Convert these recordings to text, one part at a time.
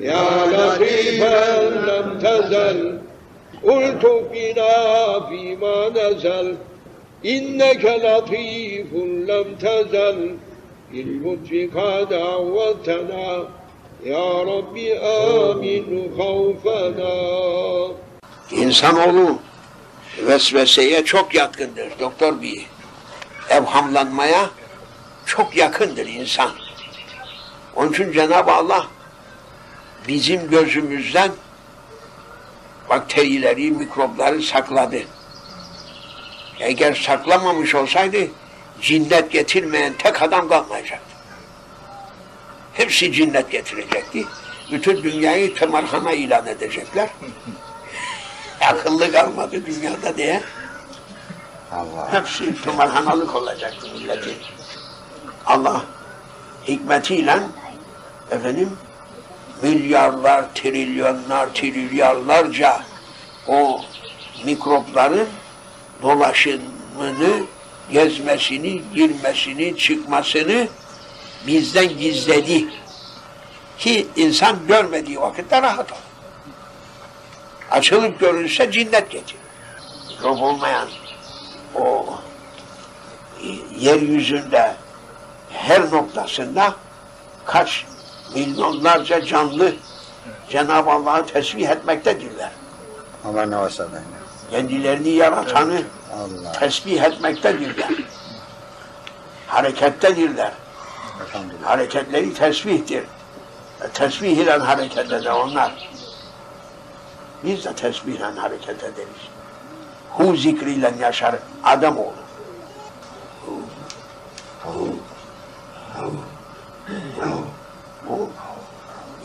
يا لطيفا لم تزل قلت بنا فيما نزل إنك لطيف لم تزل باللطف قد عودتنا يا رب آمن خوفنا İnsanoğlu vesveseye çok yatkındır doktor bey. Evhamlanmaya çok yakındır insan. Onun için Cenab-ı Allah bizim gözümüzden bakterileri, mikropları sakladı. Eğer saklamamış olsaydı cinnet getirmeyen tek adam kalmayacaktı. Hepsi cinnet getirecekti. Bütün dünyayı tımarhana ilan edecekler. Akıllı kalmadı dünyada diye. Allah. Hepsi tımarhanalık olacaktı milletin. Allah hikmetiyle efendim milyarlar, trilyonlar, trilyarlarca o mikropların dolaşımını, gezmesini, girmesini, çıkmasını bizden gizledi. Ki insan görmediği vakitte rahat olur. Açılıp görülse cinnet getirir. Mikrop olmayan o yeryüzünde her noktasında kaç milyonlarca canlı Cenab-ı Allah'ı tesbih etmektedirler. Allah ne varsa. Kendilerini yaratanı Allah. tesbih etmektedirler. Harekettedirler. Hareketleri tesbihtir. E, tesbih ile hareket eder onlar. Biz de tesbihle hareket ederiz. Hu zikriyle yaşar adam olur. Hu, hu, hu, hu, hu.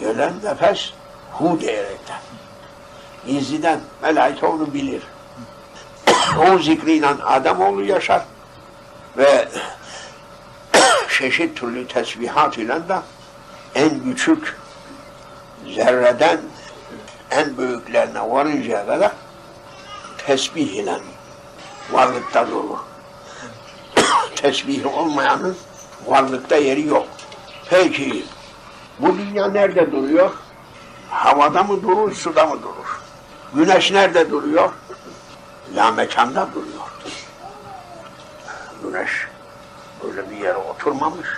Gelen nefes hu diyerekten. Gizliden melaike onu bilir. o zikriyle adam oğlu yaşar ve çeşit türlü tesbihat ile de en küçük zerreden en büyüklerine varıncaya kadar tesbih ile varlıkta olur. Tesbihi olmayanın varlıkta yeri yok. Peki bu dünya nerede duruyor? Havada mı durur, suda mı durur? Güneş nerede duruyor? La mekanda duruyor. Güneş böyle bir yere oturmamış.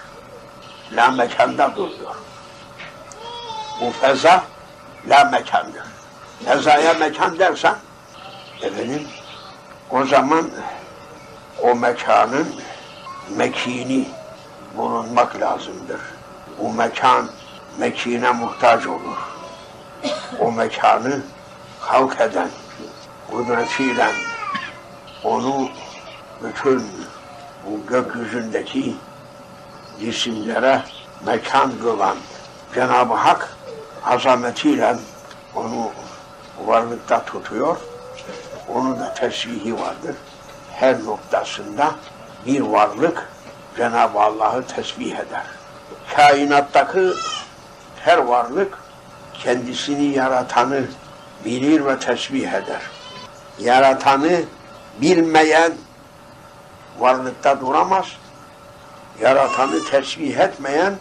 La mekanda duruyor. Bu feza la mekandır. Fezaya mekan dersen efendim o zaman o mekanın mekini bulunmak lazımdır. Bu mekan mekine muhtaç olur. O mekanı halk eden kudretiyle onu bütün bu gökyüzündeki cisimlere mekan kılan Cenab-ı Hak azametiyle onu varlıkta tutuyor. Onun da tesbihi vardır. Her noktasında bir varlık Cenab-ı Allah'ı tesbih eder. Kainattaki her varlık kendisini yaratanı bilir ve tesbih eder. Yaratanı bilmeyen varlıkta duramaz. Yaratanı tesbih etmeyen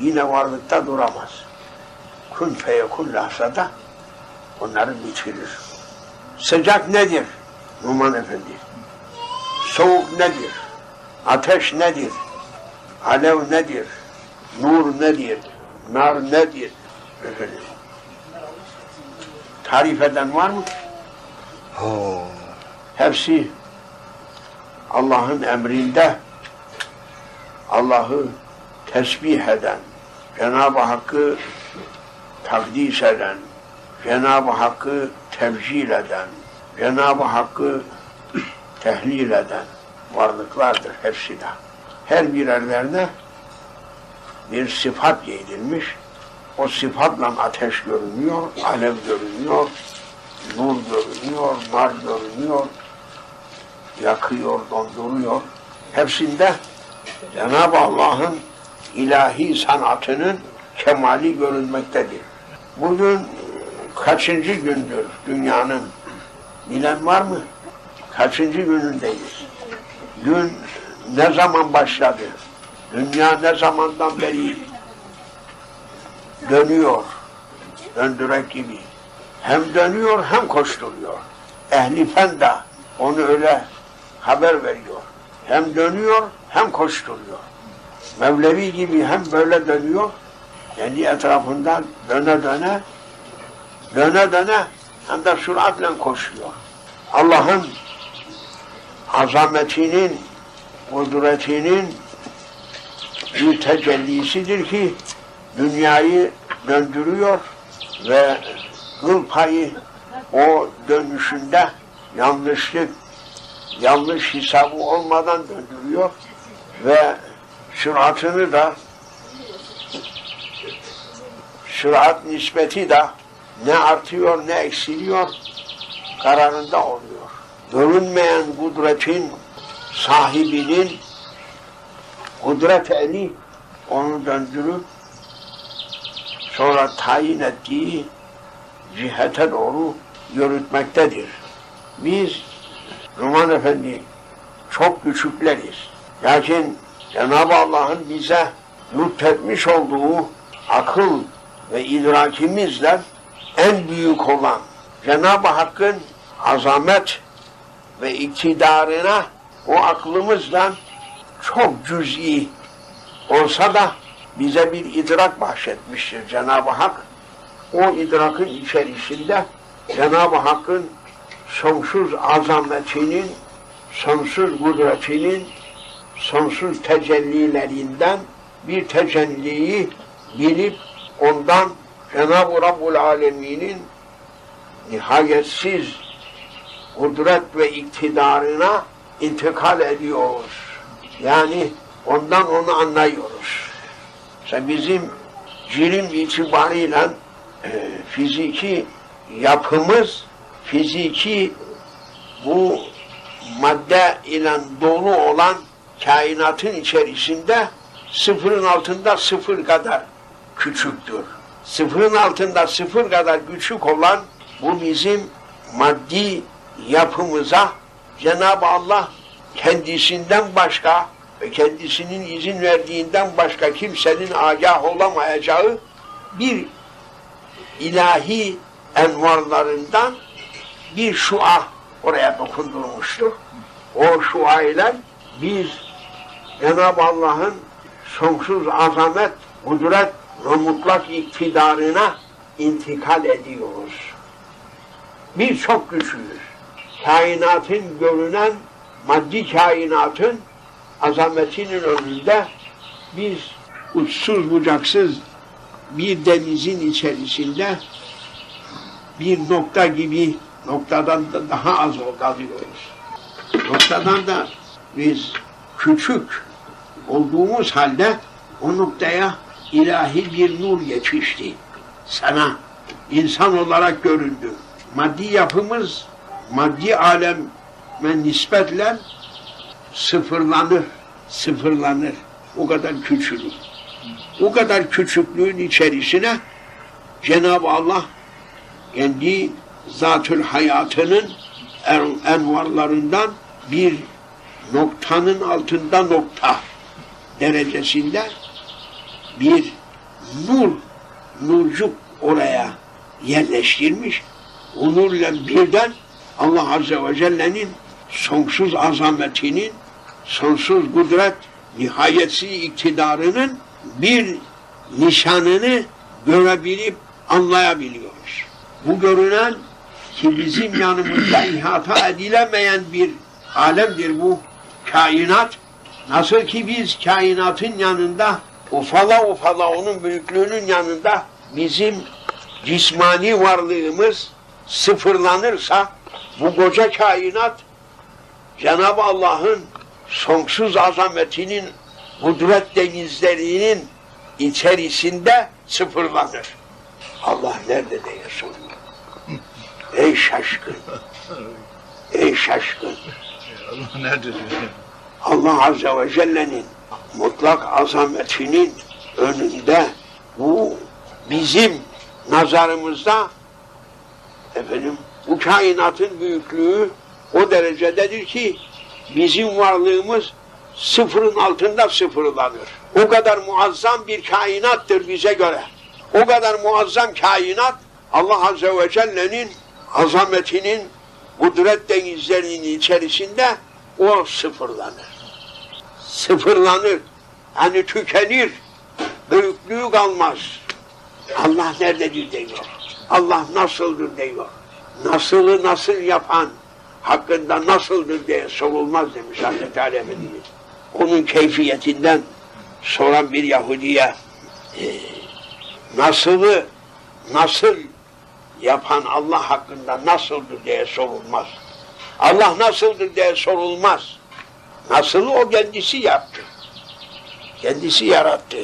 yine varlıkta duramaz. Kun feyekun lahzada onları bitirir. Sıcak nedir? Numan Efendi. Soğuk nedir? Ateş nedir? Alev nedir? Nur nedir? Nar nedir? Efendim. Tarif eden var mı? Oo. Hepsi Allah'ın emrinde Allah'ı tesbih eden, Cenab-ı Hakk'ı takdis eden, Cenab-ı Hakk'ı tevcil eden, Cenab-ı Hakk'ı tehlil eden varlıklardır hepsi de. Her birerlerine bir sıfat giydirilmiş. O sıfatla ateş görünüyor, alev görünüyor, nur görünüyor, nar görünüyor, yakıyor, donduruyor. Hepsinde Cenab-ı Allah'ın ilahi sanatının kemali görülmektedir. Bugün kaçıncı gündür dünyanın? Bilen var mı? Kaçıncı günündeyiz? Gün ne zaman başladı? Dünya ne zamandan beri dönüyor? döndürek gibi hem dönüyor hem koşturuyor. Ehli fen de onu öyle haber veriyor. Hem dönüyor hem koşturuyor. Mevlevi gibi hem böyle dönüyor, kendi etrafından döne döne, döne döne hem de süratle koşuyor. Allah'ın azametinin, kudretinin bir tecellisidir ki dünyayı döndürüyor ve kıl payı o dönüşünde yanlışlık, yanlış hesabı olmadan döndürüyor ve süratını da sürat nispeti de ne artıyor ne eksiliyor kararında oluyor. Görünmeyen kudretin sahibinin kudret eli onu döndürüp sonra tayin ettiği cihete doğru yürütmektedir. Biz Numan Efendi çok küçükleriz. Lakin Cenab-ı Allah'ın bize lütfetmiş olduğu akıl ve idrakimizle en büyük olan Cenab-ı Hakk'ın azamet ve iktidarına o aklımızla çok cüz'i olsa da bize bir idrak bahşetmiştir Cenab-ı Hak. O idrakın içerisinde Cenab-ı Hakk'ın sonsuz azametinin, sonsuz kudretinin, sonsuz tecellilerinden bir tecelliyi bilip ondan Cenab-ı Rabbul Alemin'in nihayetsiz kudret ve iktidarına intikal ediyoruz. Yani ondan onu anlıyoruz. İşte bizim cirim itibariyle e, fiziki yapımız, fiziki bu madde ile dolu olan kainatın içerisinde sıfırın altında sıfır kadar küçüktür. Sıfırın altında sıfır kadar küçük olan bu bizim maddi yapımıza Cenab-ı Allah kendisinden başka ve kendisinin izin verdiğinden başka kimsenin agah olamayacağı bir ilahi envarlarından bir şua oraya dokundurmuştur. O şua ile biz Cenab-ı Allah'ın sonsuz azamet, kudret ve mutlak iktidarına intikal ediyoruz. Biz çok güçlüyüz. Kainatın görünen, maddi kainatın azametinin önünde biz uçsuz bucaksız bir denizin içerisinde bir nokta gibi noktadan da daha az kalıyoruz. Noktadan da biz küçük olduğumuz halde o noktaya ilahi bir nur yetişti. Sana insan olarak göründü. Maddi yapımız maddi aleme nispetle sıfırlanır, sıfırlanır. O kadar küçülür. O kadar küçüklüğün içerisine Cenab-ı Allah kendi zatül hayatının en, envarlarından bir noktanın altında nokta derecesinde bir nur, nurcuk oraya yerleştirmiş. O nurla birden Allah Azze ve Celle'nin sonsuz azametinin, sonsuz kudret, nihayetsiz iktidarının bir nişanını görebilip anlayabiliyoruz. Bu görünen ki bizim yanımızda ihata edilemeyen bir alemdir bu kainat. Nasıl ki biz kainatın yanında ufala ufala onun büyüklüğünün yanında bizim cismani varlığımız sıfırlanırsa bu koca kainat Cenab-ı Allah'ın sonsuz azametinin kudret denizlerinin içerisinde sıfırlanır. Allah nerede diyorsun? Ey şaşkın! Ey şaşkın! Allah nerededir? Allah Azze ve Celle'nin mutlak azametinin önünde bu bizim nazarımızda efendim bu kainatın büyüklüğü o derecededir ki bizim varlığımız sıfırın altında sıfırlanır. O kadar muazzam bir kainattır bize göre. O kadar muazzam kainat Allah Azze ve Celle'nin azametinin kudret denizlerinin içerisinde o sıfırlanır. Sıfırlanır. Yani tükenir. Büyüklüğü kalmaz. Allah nerededir diyor. Allah nasıldır diyor. Nasılı nasıl yapan hakkında nasıldır diye sorulmaz demiş Hazreti Ali Efendimiz. Onun keyfiyetinden soran bir Yahudiye e, nasılı nasıl yapan Allah hakkında nasıldır diye sorulmaz. Allah nasıldır diye sorulmaz. Nasıl o kendisi yaptı. Kendisi yarattı.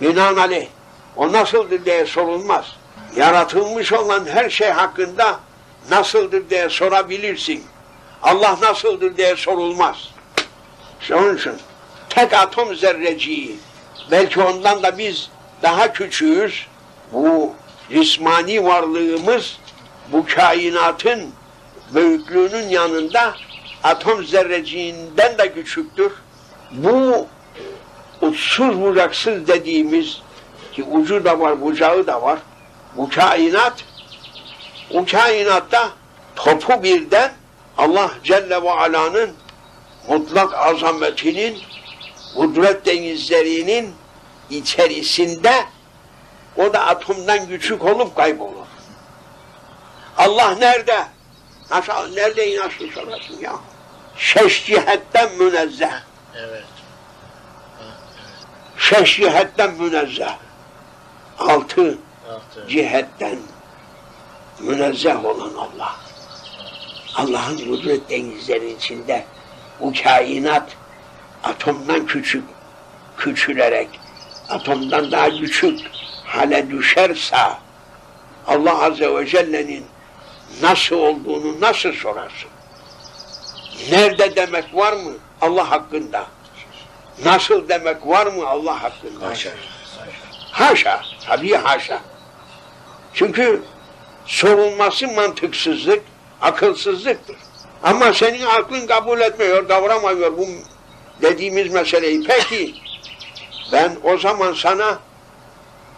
Binaenaleyh o nasıldır diye sorulmaz. Yaratılmış olan her şey hakkında nasıldır diye sorabilirsin. Allah nasıldır diye sorulmaz. İşte onun için tek atom zerreciği belki ondan da biz daha küçüğüz. Bu cismani varlığımız bu kainatın büyüklüğünün yanında atom zerreciğinden de küçüktür. Bu uçsuz bucaksız dediğimiz ki ucu da var, bucağı da var. Bu kainat, o kainatta topu birden Allah Celle ve Ala'nın mutlak azametinin, kudret denizlerinin içerisinde o da atomdan küçük olup kaybolur. Allah nerede? Nasıl, nerede inançlı sorarsın ya? Şeş cihetten münezzeh. Evet. Şeş cihetten münezzeh. Altı Altı. cihetten münezzeh olan Allah. Allah'ın kudret denizleri içinde bu kainat atomdan küçük, küçülerek atomdan daha küçük hale düşerse Allah Azze ve Celle'nin nasıl olduğunu nasıl sorarsın? Nerede demek var mı Allah hakkında? Nasıl demek var mı Allah hakkında? Haşa. Haşa, tabii haşa. Çünkü sorulması mantıksızlık, akılsızlıktır. Ama senin aklın kabul etmiyor, davranmıyor bu dediğimiz meseleyi. Peki, ben o zaman sana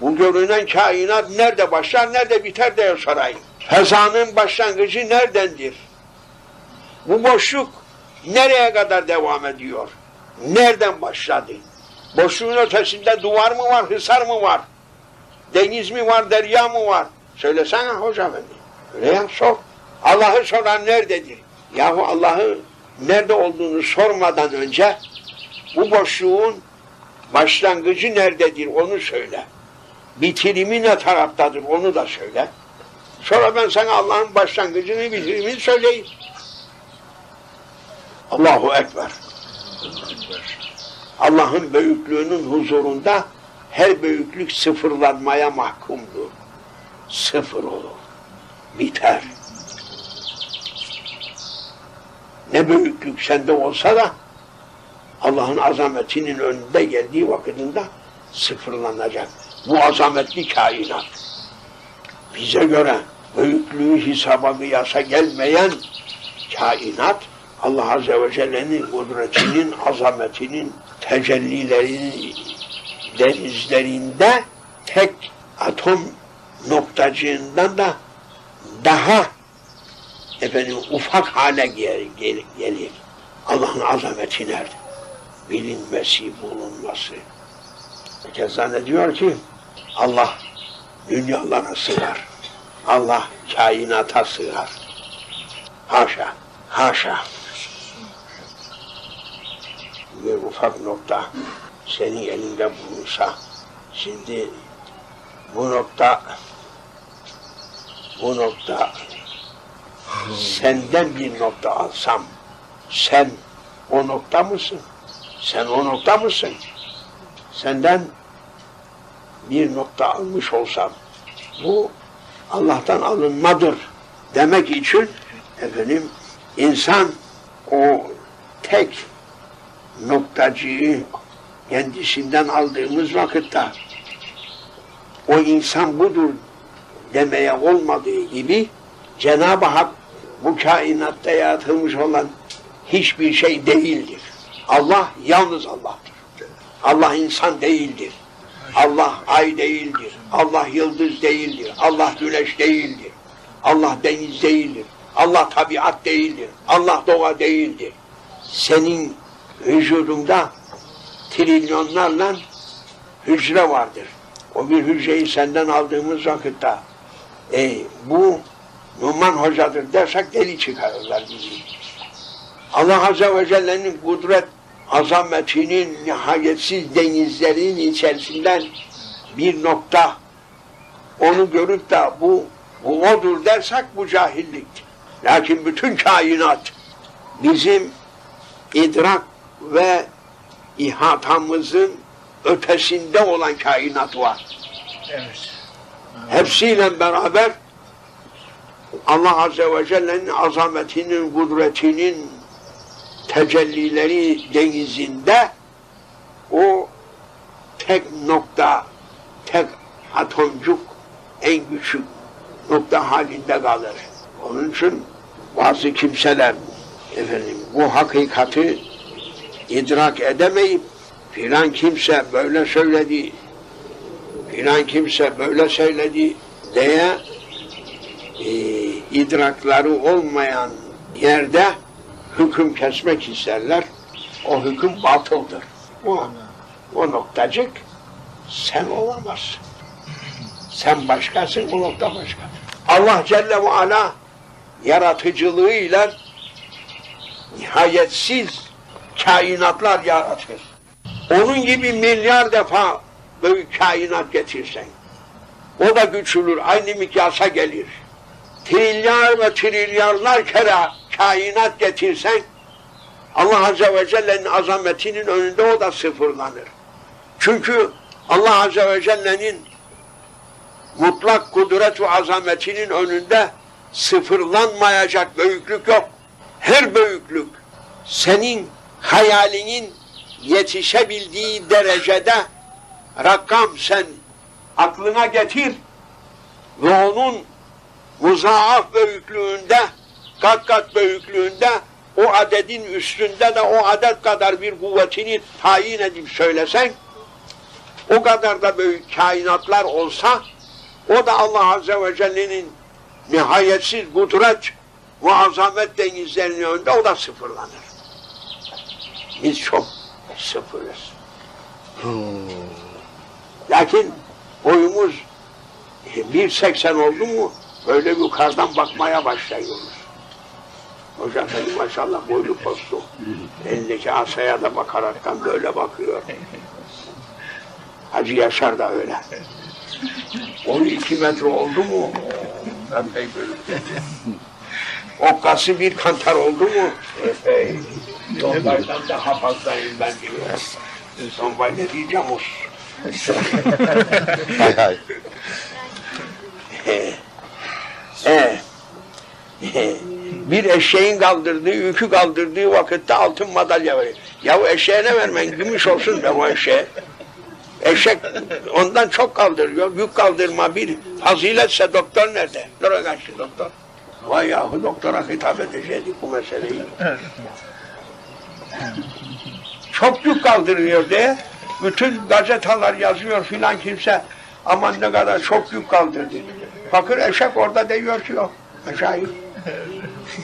bu görünen kainat nerede başlar, nerede biter diye sorayım. Fezanın başlangıcı neredendir? Bu boşluk nereye kadar devam ediyor? Nereden başladı? Boşluğun ötesinde duvar mı var, hısar mı var? Deniz mi var, derya mı var? Söylesene hoca efendi. Öyle ya, sor. Allah'ı soran nerededir? Yahu Allah'ı nerede olduğunu sormadan önce bu boşluğun başlangıcı nerededir onu söyle. Bitirimi ne taraftadır onu da söyle. Sonra ben sana Allah'ın başlangıcını bitirimini söyleyeyim. Allahu Ekber. Allah'ın büyüklüğünün huzurunda her büyüklük sıfırlanmaya mahkumdur. Sıfır olur. Biter. Ne büyüklük sende olsa da Allah'ın azametinin önünde geldiği vakitinde sıfırlanacak. Bu azametli kainat. Bize göre büyüklüğü hesaba kıyasa gelmeyen kainat Allah Azze ve Celle'nin kudretinin, azametinin tecellilerinin denizlerinde tek atom noktacığından da daha efendim ufak hale gel, gel, gelir. Allah'ın azameti nerede? Bilinmesi, bulunması. Keza ne diyor ki Allah dünyalara sığar. Allah kainata sığar. Haşa, haşa. Bir ufak nokta senin elinde bulunsa, şimdi bu nokta bu nokta senden bir nokta alsam, sen o nokta mısın? Sen o nokta mısın? Senden bir nokta almış olsam, bu Allah'tan alınmadır demek için efendim insan o tek noktacıyı kendisinden aldığımız vakitte o insan budur demeye olmadığı gibi Cenab-ı Hak bu kainatta yaratılmış olan hiçbir şey değildir. Allah yalnız Allah'tır. Allah insan değildir. Allah ay değildir. Allah yıldız değildir. Allah güneş değildir. Allah deniz değildir. Allah tabiat değildir. Allah doğa değildir. Senin vücudunda trilyonlarla hücre vardır. O bir hücreyi senden aldığımız vakitte e, bu Numan Hoca'dır dersek deli çıkarırlar bizi. Allah Azze ve Celle'nin kudret azametinin nihayetsiz denizlerin içerisinden bir nokta onu görüp de bu, bu odur dersek bu cahilliktir. Lakin bütün kainat bizim idrak ve ihatamızın ötesinde olan kainat var. Evet. Hepsiyle beraber Allah Azze ve Celle'nin azametinin, kudretinin tecellileri denizinde o tek nokta, tek atomcuk en küçük nokta halinde kalır. Onun için bazı kimseler efendim bu hakikati idrak edemeyip filan kimse böyle söyledi, filan kimse böyle söyledi diye e, idrakları olmayan yerde hüküm kesmek isterler. O hüküm batıldır. O, o noktacık sen olamazsın. Sen başkasın, o nokta başka. Allah Celle ve Ala yaratıcılığıyla nihayetsiz kainatlar yaratır. Onun gibi milyar defa büyük kainat getirsen, o da güçlülür, aynı mikyasa gelir. Trilyar ve trilyarlar kere kainat getirsen, Allah Azze ve Celle'nin azametinin önünde o da sıfırlanır. Çünkü Allah Azze ve Celle'nin mutlak kudret ve azametinin önünde sıfırlanmayacak büyüklük yok. Her büyüklük senin hayalinin yetişebildiği derecede rakam sen aklına getir ve onun muzaaf büyüklüğünde kat kat büyüklüğünde o adedin üstünde de o adet kadar bir kuvvetini tayin edip söylesen o kadar da büyük kainatlar olsa o da Allah Azze ve Celle'nin nihayetsiz kudret ve azamet denizlerinin önünde o da sıfırlanır. Biz çok sıfırız. Lakin boyumuz 1.80 oldu mu böyle yukarıdan bakmaya başlıyoruz. Hoca Efendi maşallah boylu postu. Elindeki asaya da bakaraktan böyle bakıyor. Hacı Yaşar da öyle. Boyu iki metre oldu mu? Epey böyle. Okkası bir kantar oldu mu? Epey. Tombaydan daha fazlayım ben diyor. Tombay ne diyeceğim o? Hay hay. He. Bir eşeğin kaldırdığı, yükü kaldırdığı vakitte altın madalya verir. Ya eşeğine vermen, gümüş olsun be o eşeğe. Eşek ondan çok kaldırıyor. Yük kaldırma bir faziletse doktor nerede? Nereye kaçtı doktor? Vay yahu doktora hitap edecektik bu meseleyi. Çok yük kaldırıyor diye bütün gazeteler yazıyor filan kimse aman ne kadar çok yük kaldırdı. Fakir eşek orada diyor ki yok. Aşağı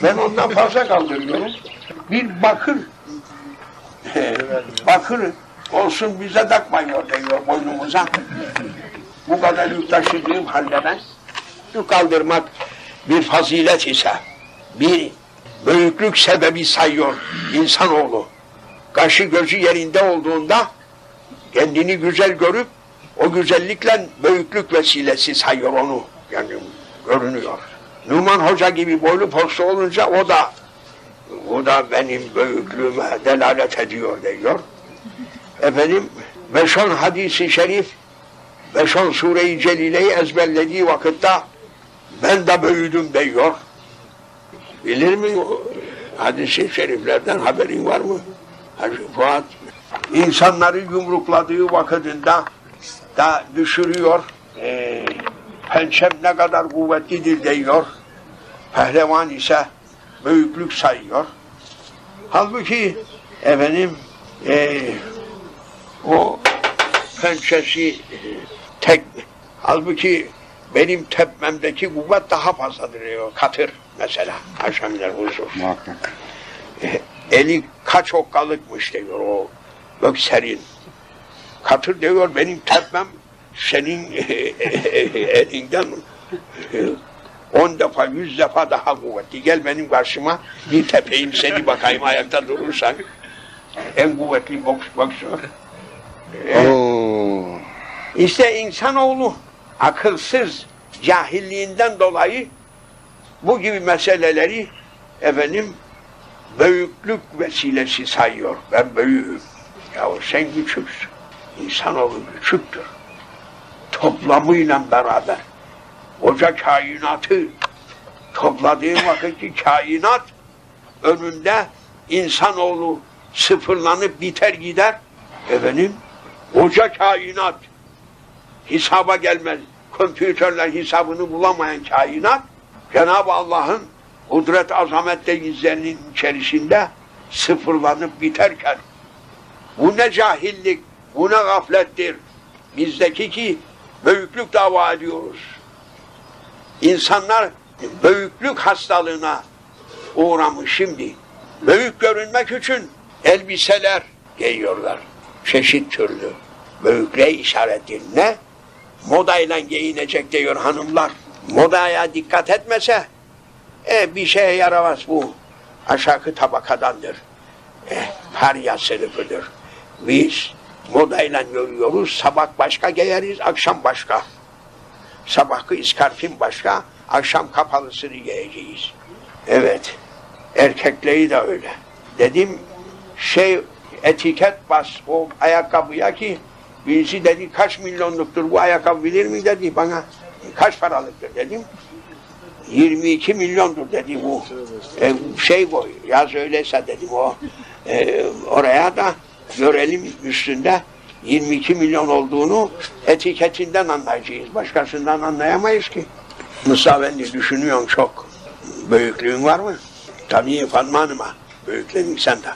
Ben ondan fazla kaldırıyorum. Bir bakır bakır olsun bize takmıyor diyor boynumuza. Bu kadar yük taşıdığım halde ben yük kaldırmak bir fazilet ise bir büyüklük sebebi sayıyor insanoğlu. Kaşı gözü yerinde olduğunda kendini güzel görüp o güzellikle büyüklük vesilesi sayıyor onu. Yani görünüyor. Numan Hoca gibi boylu postu olunca o da o da benim büyüklüğüme delalet ediyor diyor. Efendim beş on hadisi şerif beş on sure-i celileyi ezberlediği vakitte ben de büyüdüm diyor. Bilir mi hadisi şeriflerden haberin var mı? Hacı Fuat insanları yumrukladığı vakitinde da düşürüyor. Ee, pençem ne kadar kuvvetlidir diyor. Pehlevan ise büyüklük sayıyor. Halbuki efendim ee, o pençesi tek. Halbuki benim tepmemdeki kuvvet daha fazladır diyor. Katır mesela. Haşemler huzur. Muhakkak. Eli kaç okkalıkmış diyor o gökserin. Katır diyor benim tepmem senin elinden on defa yüz defa daha kuvvetli. Gel benim karşıma bir tepeyim seni bakayım ayakta durursan. En kuvvetli boks boksör. Oo. İşte insanoğlu akılsız cahilliğinden dolayı bu gibi meseleleri efendim büyüklük vesilesi sayıyor. Ben büyüğüm. Yahu sen küçüksün. İnsanoğlu küçüktür. Toplamıyla beraber koca kainatı topladığın vakitki kainat önünde insanoğlu sıfırlanıp biter gider. Efendim koca kainat hesaba gelmez. Kompütörler hesabını bulamayan kainat Cenab-ı Allah'ın kudret azamet denizlerinin içerisinde sıfırlanıp biterken bu ne cahillik, bu ne gaflettir. Bizdeki ki büyüklük dava ediyoruz. İnsanlar büyüklük hastalığına uğramış şimdi. Büyük görünmek için elbiseler giyiyorlar. Çeşit türlü. Büyüklüğe işarettir. Ne? Modayla giyinecek diyor hanımlar. Modaya dikkat etmese e, bir şeye yaramaz bu. Aşağı tabakadandır. E, parya sınıfıdır. Biz modayla görüyoruz. Sabah başka giyeriz, akşam başka. Sabahki iskarpin başka, akşam kapalısını giyeceğiz. Evet, erkekleri de öyle. Dedim şey etiket bas o ayakkabıya ki birisi dedi kaç milyonluktur bu ayakkabı bilir mi dedi bana. Kaç paralıktır dedim. 22 milyondur dedi bu. E, şey koy, yaz öyleyse dedim o. E, oraya da görelim üstünde 22 milyon olduğunu etiketinden anlayacağız. Başkasından anlayamayız ki. Musa Efendi düşünüyorsun çok. Büyüklüğün var mı? Tabii Fatma Hanım'a. Büyüklüğün sen de.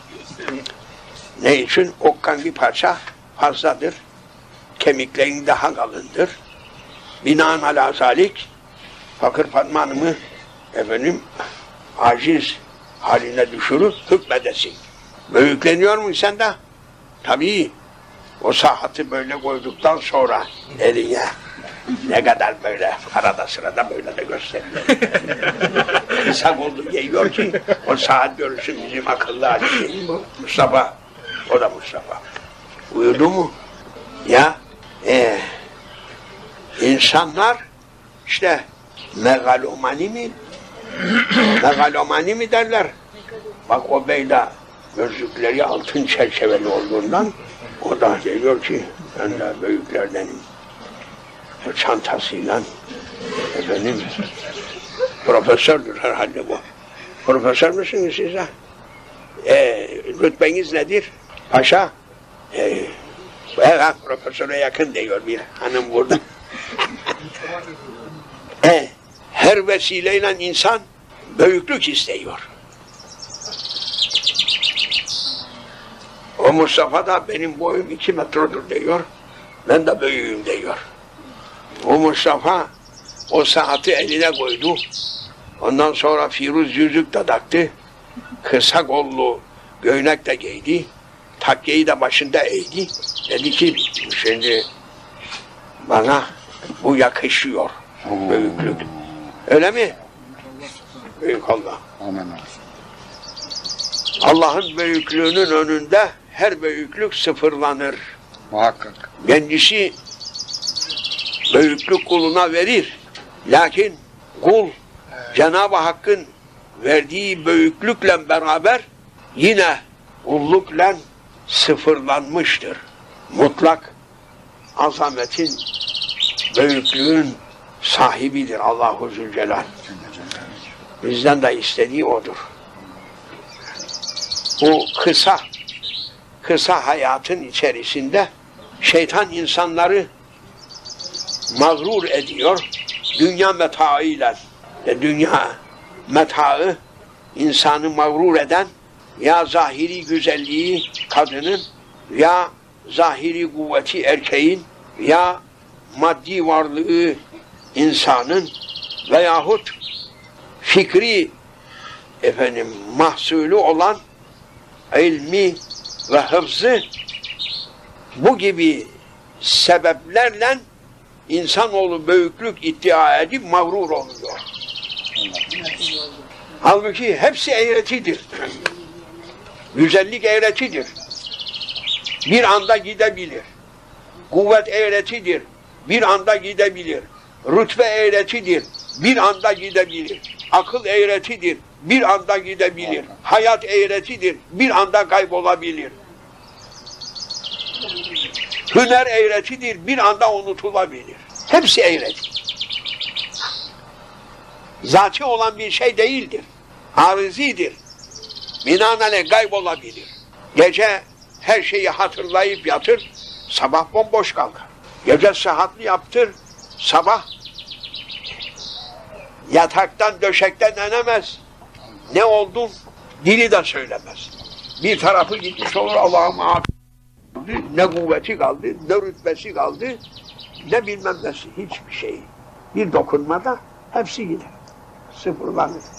Ne için? Okkan bir parça fazladır. Kemiklerin daha kalındır. Binaenaleyh zalik Fakir Fatma Hanım'ı efendim aciz haline düşürüp hükmedesin. Büyükleniyor mu sen de? Tabii o saati böyle koyduktan sonra eline ne kadar böyle arada sırada böyle de gösteriyor. İnsan oldu geliyor ki o saat görürsün bizim akıllı aciz. Mustafa, o da Mustafa. Uyudu mu? Ya, e, insanlar işte megalomani mi? megalomani mi derler? Bak o beyda gözlükleri altın çerçeveli olduğundan o da diyor ki ben de büyüklerdenim. Çantasıyla efendim profesördür herhalde bu. Profesör müsünüz siz ha? E, rütbeniz nedir? Paşa? E, evet, profesöre yakın diyor bir hanım burada. e, her vesileyle insan büyüklük istiyor. O Mustafa da benim boyum iki metredir diyor. Ben de büyüğüm diyor. O Mustafa o saati eline koydu. Ondan sonra Firuz yüzük de taktı. Kısa kollu göğnek de giydi. Takkeyi de başında eğdi. Dedi ki şimdi bana bu yakışıyor. Büyüklük. Öyle mi? Büyük Allah. Amin. Allah'ın büyüklüğünün önünde her büyüklük sıfırlanır. Muhakkak. Kendisi büyüklük kuluna verir. Lakin kul Cenab-ı Hakk'ın verdiği büyüklükle beraber yine kullukla sıfırlanmıştır. Mutlak azametin, büyüklüğün sahibidir Allahu Zülcelal. Bizden de istediği odur. Bu kısa, kısa hayatın içerisinde şeytan insanları mağrur ediyor. Dünya metaıyla. E, dünya metaı insanı mağrur eden ya zahiri güzelliği kadının ya zahiri kuvveti erkeğin ya maddi varlığı insanın veyahut fikri efendim mahsulü olan ilmi ve hıfzı bu gibi sebeplerle insanoğlu büyüklük iddia edip mağrur oluyor. Halbuki hepsi eğretidir. Güzellik eğretidir. Bir anda gidebilir. Kuvvet eğretidir. Bir anda gidebilir. Rütbe eğretidir. Bir anda gidebilir. Akıl eğretidir. Bir anda gidebilir. Hayat eğretidir. Bir anda kaybolabilir. Hüner eğretidir. Bir anda unutulabilir. Hepsi eğreti. Zati olan bir şey değildir. Arızidir. Binaenaleyh kaybolabilir. Gece her şeyi hatırlayıp yatır, sabah bomboş kalkar. Gece sıhhatli yaptır, sabah yataktan döşekten inemez. Ne oldun? Dili de söylemez. Bir tarafı gitmiş olur Allah'ım abi. Ne kuvveti kaldı, ne rütbesi kaldı, ne bilmem nesi, hiçbir şey. Bir dokunmada hepsi gider. Sıfırlanır.